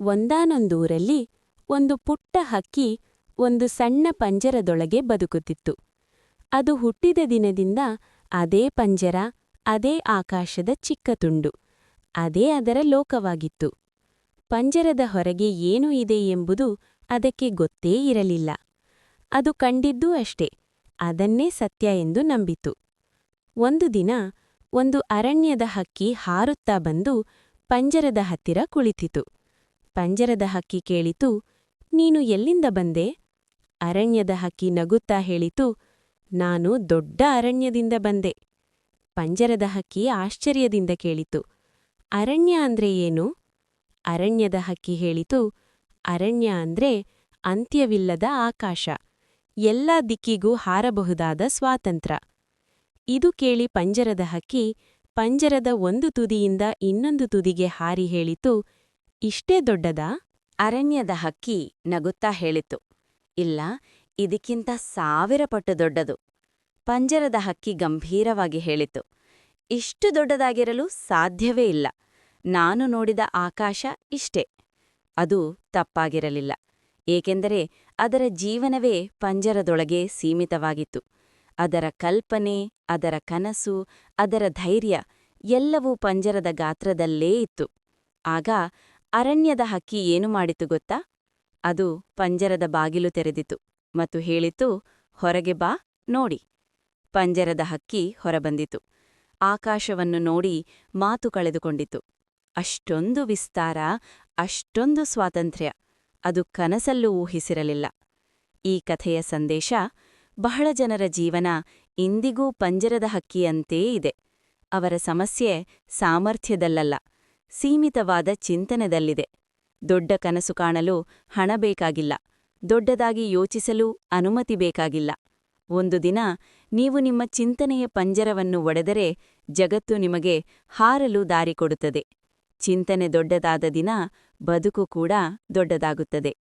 ಒಂದಾನೊಂದೂರಲ್ಲಿ ಒಂದು ಪುಟ್ಟ ಹಕ್ಕಿ ಒಂದು ಸಣ್ಣ ಪಂಜರದೊಳಗೆ ಬದುಕುತ್ತಿತ್ತು. ಅದು ಹುಟ್ಟಿದ ದಿನದಿಂದ ಅದೇ ಪಂಜರ, ಅದೇ ಆಕಾಶದ ಚಿಕ್ಕ ತುಂಡು, ಅದೇ ಅದರ ಲೋಕವಾಗಿತ್ತು. ಪಂಜರದ ಹೊರಗೆ ಏನು ಇದೆ ಎಂಬುದು ಅದಕ್ಕೆ ಗೊತ್ತೇ ಇರಲಿಲ್ಲ. ಅದು ಕಂಡಿದ್ದೂ ಅಷ್ಟೇ, ಅದನ್ನೇ ಸತ್ಯ ಎಂದು ನಂಬಿತು ಒಂದು ದಿನ ಒಂದು ಅರಣ್ಯದ ಹಕ್ಕಿ ಹಾರುತ್ತಾ ಬಂದು ಪಂಜರದ ಹತ್ತಿರ ಕುಳಿತಿತು ಪಂಜರದ ಹಕ್ಕಿ ಕೇಳಿತು, ನೀನು ಎಲ್ಲಿಂದ ಬಂದೆ? ಅರಣ್ಯದ ಹಕ್ಕಿ ನಗುತ್ತಾ ಹೇಳಿತು, ನಾನು ದೊಡ್ಡ ಅರಣ್ಯದಿಂದ ಬಂದೆ. ಪಂಜರದ ಹಕ್ಕಿ ಆಶ್ಚರ್ಯದಿಂದ ಕೇಳಿತು, ಅರಣ್ಯ ಅಂದ್ರೆ ಏನು? ಅರಣ್ಯದ ಹಕ್ಕಿ ಹೇಳಿತು, ಅರಣ್ಯ ಅಂದ್ರೆ ಅಂತ್ಯವಿಲ್ಲದ ಆಕಾಶ, ಎಲ್ಲ ದಿಕ್ಕಿಗೂ ಹಾರಬಹುದಾದ ಸ್ವಾತಂತ್ರ್ಯ. ಇದು ಕೇಳಿ ಪಂಜರದ ಹಕ್ಕಿ ಪಂಜರದ ಒಂದು ತುದಿಯಿಂದ ಇನ್ನೊಂದು ತುದಿಗೆ ಹಾರಿ ಹೇಳಿತು ಇಷ್ಟೇ ದೊಡ್ಡದ ಅರಣ್ಯದ ಹಕ್ಕಿ ನಗುತ್ತಾ ಹೇಳಿತು. ಇಲ್ಲ, ಇದಕ್ಕಿಂತ ಸಾವಿರ ಪಟ್ಟು ದೊಡ್ಡದು. ಪಂಜರದ ಹಕ್ಕಿ ಗಂಭೀರವಾಗಿ ಹೇಳಿತು. ಇಷ್ಟು ದೊಡ್ಡದಾಗಿರಲು ಸಾಧ್ಯವೇ ಇಲ್ಲ. ನಾನು ನೋಡಿದ ಆಕಾಶ ಇಷ್ಟೇ. ಅದು ತಪ್ಪಾಗಿರಲಿಲ್ಲ. ಏಕೆಂದರೆ ಅದರ ಜೀವನವೇ ಪಂಜರದೊಳಗೆ ಸೀಮಿತವಾಗಿತ್ತು. ಅದರ ಕಲ್ಪನೆ, ಅದರ ಕನಸು, ಅದರ ಧೈರ್ಯ ಎಲ್ಲವೂ ಪಂಜರದ ಗಾತ್ರದಲ್ಲೇ ಇತ್ತು. ಆಗ ಅರಣ್ಯದ ಹಕ್ಕಿ ಏನು ಮಾಡಿತು ಗೊತ್ತಾ? ಅದು ಪಂಜರದ ಬಾಗಿಲು ತೆರೆದಿತು ಮತ್ತು ಹೇಳಿತು, ಹೊರಗೆ ಬಾ, ನೋಡಿ. ಪಂಜರದ ಹಕ್ಕಿ ಹೊರಬಂದಿತು. ಆಕಾಶವನ್ನು ನೋಡಿ ಮಾತು ಕಳೆದುಕೊಂಡಿತು. ಅಷ್ಟೊಂದು ವಿಸ್ತಾರ, ಅಷ್ಟೊಂದು ಸ್ವಾತಂತ್ರ್ಯ, ಅದು ಕನಸಲ್ಲೂ ಊಹಿಸಿರಲಿಲ್ಲ. ಈ ಕಥೆಯ ಸಂದೇಶ ಬಹಳ ಜನರ ಜೀವನ ಇಂದಿಗೂ ಪಂಜರದ ಹಕ್ಕಿಯಂತೇ ಇದೆ. ಅವರ ಸಮಸ್ಯೆ ಸಾಮರ್ಥ್ಯದಲ್ಲಲ್ಲ. ಸೀಮಿತವಾದ ಚಿಂತನೆದಲ್ಲಿದೆ. ದೊಡ್ಡ ಕನಸು ಕಾಣಲು ಹಣ ಬೇಕಾಗಿಲ್ಲ. ದೊಡ್ಡದಾಗಿ ಯೋಚಿಸಲು ಅನುಮತಿ ಬೇಕಾಗಿಲ್ಲ. ಒಂದು ದಿನ ನೀವು ನಿಮ್ಮ ಚಿಂತನೆಯ ಪಂಜರವನ್ನು ಒಡೆದರೆ ಜಗತ್ತು ನಿಮಗೆ ಹಾರಲು ದಾರಿ ಕೊಡುತ್ತದೆ. ಚಿಂತನೆ ದೊಡ್ಡದಾದ ದಿನ ಬದುಕು ಕೂಡ ದೊಡ್ಡದಾಗುತ್ತದೆ.